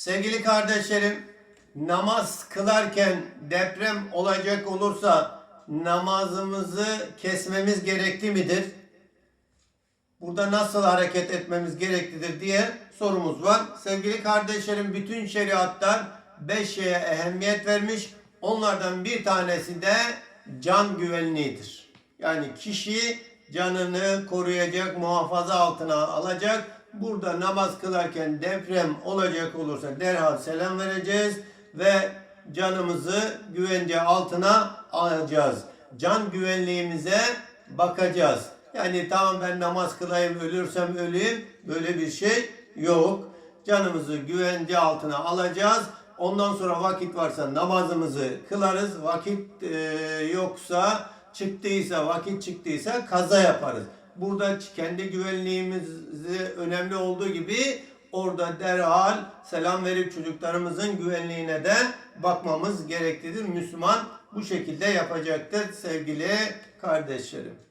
Sevgili kardeşlerim, namaz kılarken deprem olacak olursa namazımızı kesmemiz gerekli midir? Burada nasıl hareket etmemiz gereklidir diye sorumuz var. Sevgili kardeşlerim bütün şeriatlar beş şeye ehemmiyet vermiş. Onlardan bir tanesi de can güvenliğidir. Yani kişi canını koruyacak, muhafaza altına alacak. Burada namaz kılarken deprem olacak olursa derhal selam vereceğiz ve canımızı güvence altına alacağız. Can güvenliğimize bakacağız. Yani tamam ben namaz kılayım ölürsem öleyim böyle bir şey yok. Canımızı güvence altına alacağız. Ondan sonra vakit varsa namazımızı kılarız. Vakit e, yoksa çıktıysa vakit çıktıysa kaza yaparız. Burada kendi güvenliğimizi önemli olduğu gibi orada derhal selam verip çocuklarımızın güvenliğine de bakmamız gereklidir. Müslüman bu şekilde yapacaktır sevgili kardeşlerim.